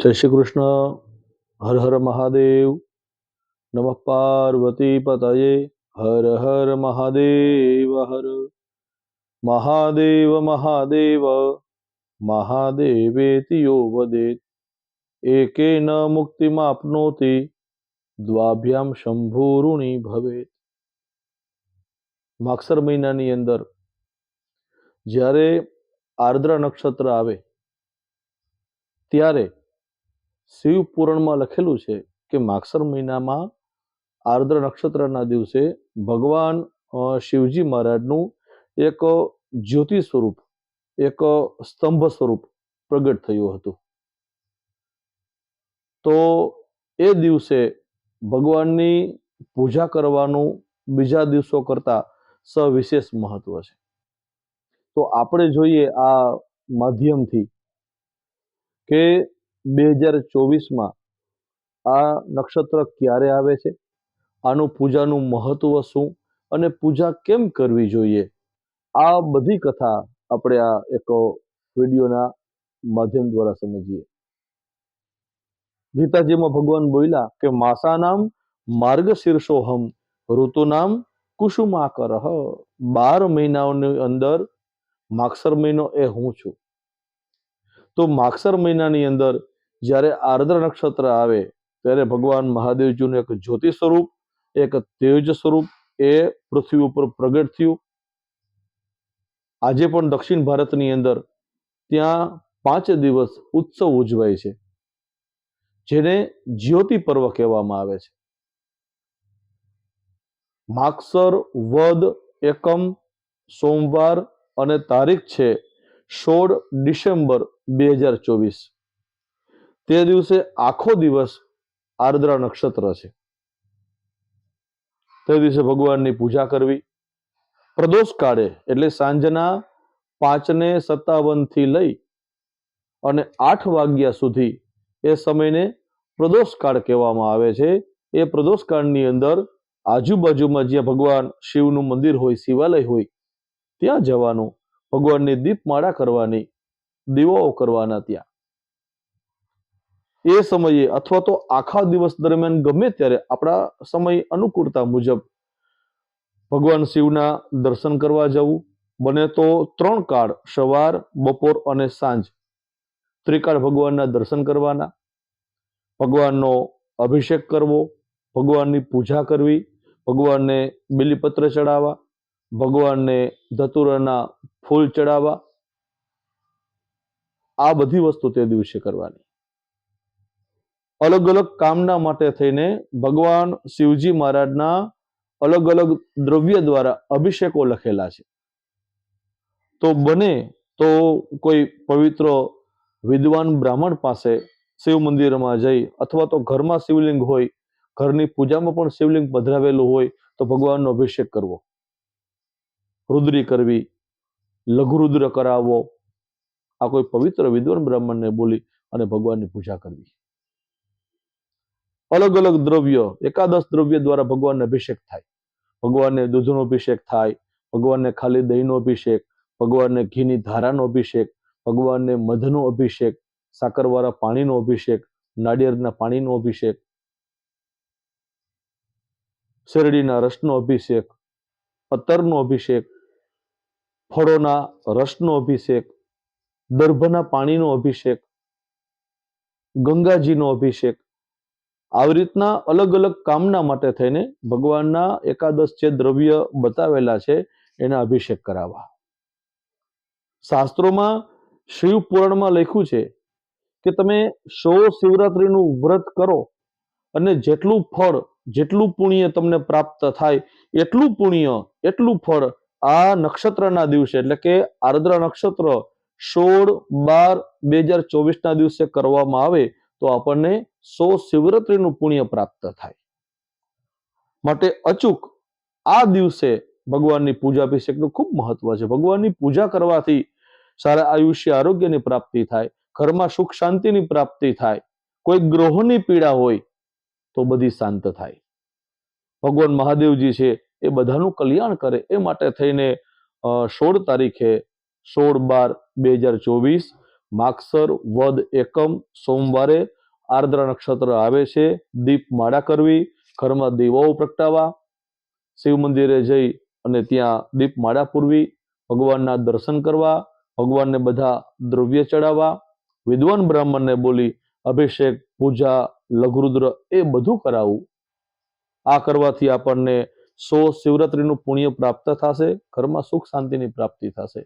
જય શ્રી કૃષ્ણ. હર હર મહાદેવ. નમઃ પાર્વતી પતયે. હર હર મહાદેવ હર મહાદેવ મહાદેવ. મહાદેવેતિ યો વદેત એકેન મુક્તિમાપ્નોતિ દ્વાભ્યામ શંભૂરુણી ભવેત. માગસર મહિનાની અંદર જ્યારે આર્દ્ર નક્ષત્ર આવે, ત્યારે શિવ પુરાણમાં લખેલું છે કે માગસર મહિનામાં આર્દ્ર નક્ષત્રના દિવસે ભગવાન શિવજી મહારાજનું એક જ્યોતિ સ્વરૂપ, એક સ્તંભ સ્વરૂપ પ્રગટ થયું હતું. તો એ દિવસે ભગવાનની પૂજા કરવાનું બીજા દિવસો કરતા સવિશેષ મહત્વ છે. તો આપણે જોઈએ આ માધ્યમથી કે બે હજાર ચોવીસમાં આ નક્ષત્ર ક્યારે આવે છે? આનું પૂજાનું મહત્વ શું? અને પૂજા કેમ કરવી જોઈએ? આ બધી કથા આપણે આ એક વિડીયોના માધ્યમ દ્વારા સમજીએ. ગીતાજીમાં ભગવાન બોલ્યા કે માસાનામ માર્ગ શીર્ષોહમ ઋતુનામ કુસુમાકર બાર મહિનાઓની અંદર માક્ષર મહિનો એ હું છું. તો માગસર મહિનાની અંદર જ્યારે આર્દ્ર નક્ષત્ર આવે, ત્યારે ભગવાન મહાદેવજીનું એક જ્યોતિ સ્વરૂપ, એક તેજ સ્વરૂપ એ પૃથ્વી ઉપર પ્રગટ થયું. આજે પણ દક્ષિણ ભારતની અંદર ત્યાં પાંચ દિવસ ઉત્સવ ઉજવાય છે, જેને જ્યોતિ પર્વ કહેવામાં આવે છે. માગસર, વદ, એકમ, સોમવાર અને તારીખ છે સોળ ડિસેમ્બર બે હજાર ચોવીસ. તે દિવસે આખો દિવસ આર્દ્રા નક્ષત્ર છે. તે દિવસે ભગવાનની પૂજા કરવી. પ્રદોષ કાળે એટલે સાંજના પાંચને સત્તાવનથી લઈ અને આઠ વાગ્યા સુધી એ સમયને પ્રદોષ કાળ કહેવામાં આવે છે. એ પ્રદોષ કાળની અંદર આજુબાજુમાં જ્યાં ભગવાન શિવનું મંદિર હોય, શિવાલય હોય, ત્યાં જવાનું ભગવાનની દીપમાળા કરવાની, દીવાઓ કરવાના ત્યાં. એ સમયે અથવા તો આખા દિવસ દરમિયાન ગમે ત્યારે આપણા સમય અનુકૂળતા મુજબ ભગવાન શિવના દર્શન કરવા જવું. બને તો ત્રણ કાળ, સવાર, બપોર અને સાંજ ત્રિકાળ ભગવાનના દર્શન કરવાના. ભગવાનનો અભિષેક કરવો, ભગવાનની પૂજા કરવી, ભગવાનને બિલીપત્ર ચડાવવા, ભગવાનને ધતુરાના ફૂલ ચડાવવા. આ બધી વસ્તુ તે દિવસે કરવાની. અલગ અલગ કામના માટે થઈને ભગવાન શિવજી મહારાજના અલગ અલગ દ્રવ્ય દ્વારા અભિષેકો લખેલા છે. તો બને તો કોઈ પવિત્ર વિદ્વાન બ્રાહ્મણ પાસે શિવ મંદિરમાં જઈ અથવા તો ઘરમાં શિવલિંગ હોય, ઘરની પૂજામાં પણ શિવલિંગ પધરાવેલું હોય તો ભગવાનનો અભિષેક કરવો. રુદ્રી કરવી લઘુરુદ્ર કરાવવો. આ કોઈ પવિત્ર વિદ્વાન બ્રાહ્મણને બોલી અને ભગવાનની પૂજા કરવી. અલગ અલગ દ્રવ્ય, એકાદશ દ્રવ્ય દ્વારા ભગવાનને અભિષેક થાય. ભગવાનને દૂધનો અભિષેક થાય, ભગવાનને ખાલી દહીંનો અભિષેક, ભગવાનને ઘીની ધારાનો અભિષેક, ભગવાનને મધનો અભિષેક, સાકરવાળા પાણીનો અભિષેક, નાળિયેરના પાણીનો અભિષેક, શેરડીના રસનો અભિષેક અત્તરનો અભિષેક, ફળોના રસનો અભિષેક, દર્ભના પાણીનો અભિષેક, ગંગાજીનો અભિષેક આવી રીતના અલગ અલગ કામના માટે થઈને ભગવાનના એકાદશ જે દ્રવ્ય બતાવેલા છે, એના અભિષેક કરાવવા. શાસ્ત્રોમાં શિવ પુરાણમાં લખ્યું છે કે તમે સો શિવરાત્રિનું વ્રત કરો અને જેટલું ફળ, જેટલું પુણ્ય તમને પ્રાપ્ત થાય, એટલું પુણ્ય, એટલું ફળ આ નક્ષત્રના દિવસે, એટલે કે આર્દ્ર નક્ષત્ર સોળ બાર બે હજાર ચોવીસના દિવસે કરવામાં આવે તો આપણને સો શિવરાત્રીનું પુણ્ય પ્રાપ્ત થાય. માટે અચૂક આ દિવસે ભગવાનની પૂજા અભિષેકનું ખૂબ મહત્વ છે. ભગવાનની પૂજા કરવાથી સારા આયુષ્ય, આરોગ્યની પ્રાપ્તિ થાય, ઘરમાં સુખ શાંતિની પ્રાપ્તિ થાય, કોઈ ગ્રહોની પીડા હોય તો બધી શાંત થાય. ભગવાન મહાદેવજી છે એ બધાનું કલ્યાણ કરે એ માટે થઈને સોળ તારીખે સોળ બાર બે હજાર ચોવીસ માગસર વદ એકમ સોમવારે આર્દ્ર નક્ષત્ર આવે છે, દીપ માળા કરવી, ઘરમાં દીવાઓ પ્રગટાવવા, શિવ મંદિરે જઈ અને ત્યાં દીપ માળા પૂરવી, ભગવાનના દર્શન કરવા, ભગવાનને બધા દ્રવ્ય ચડાવવા, વિદ્વાન બ્રાહ્મણને બોલી અભિષેક, પૂજા, લઘુરુદ્ર એ બધું કરાવવું આ કરવાથી આપણને સો શિવરાત્રીનું પુણ્ય પ્રાપ્ત થશે, ઘરમાં સુખ શાંતિની પ્રાપ્તિ થશે.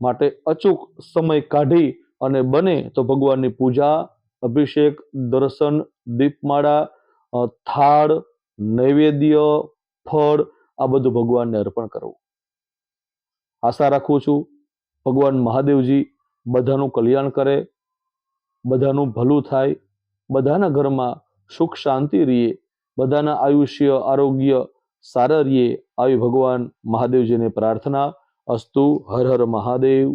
માટે અચૂક સમય કાઢી અને બને તો ભગવાનની પૂજા, અભિષેક, દર્શન, દીપમાળા થાળ, નૈવેદ્ય, ફળ, આ બધું ભગવાનને અર્પણ કરવું. આશા રાખું છું ભગવાન મહાદેવજી બધાનું કલ્યાણ કરે, બધાનું ભલું થાય, બધાના ઘરમાં સુખ શાંતિ રહીએ, બધાના આયુષ્ય, આરોગ્ય સારા રહીએ, આવી ભગવાન મહાદેવજીને પ્રાર્થના અસ્તુ હર હર મહાદેવ.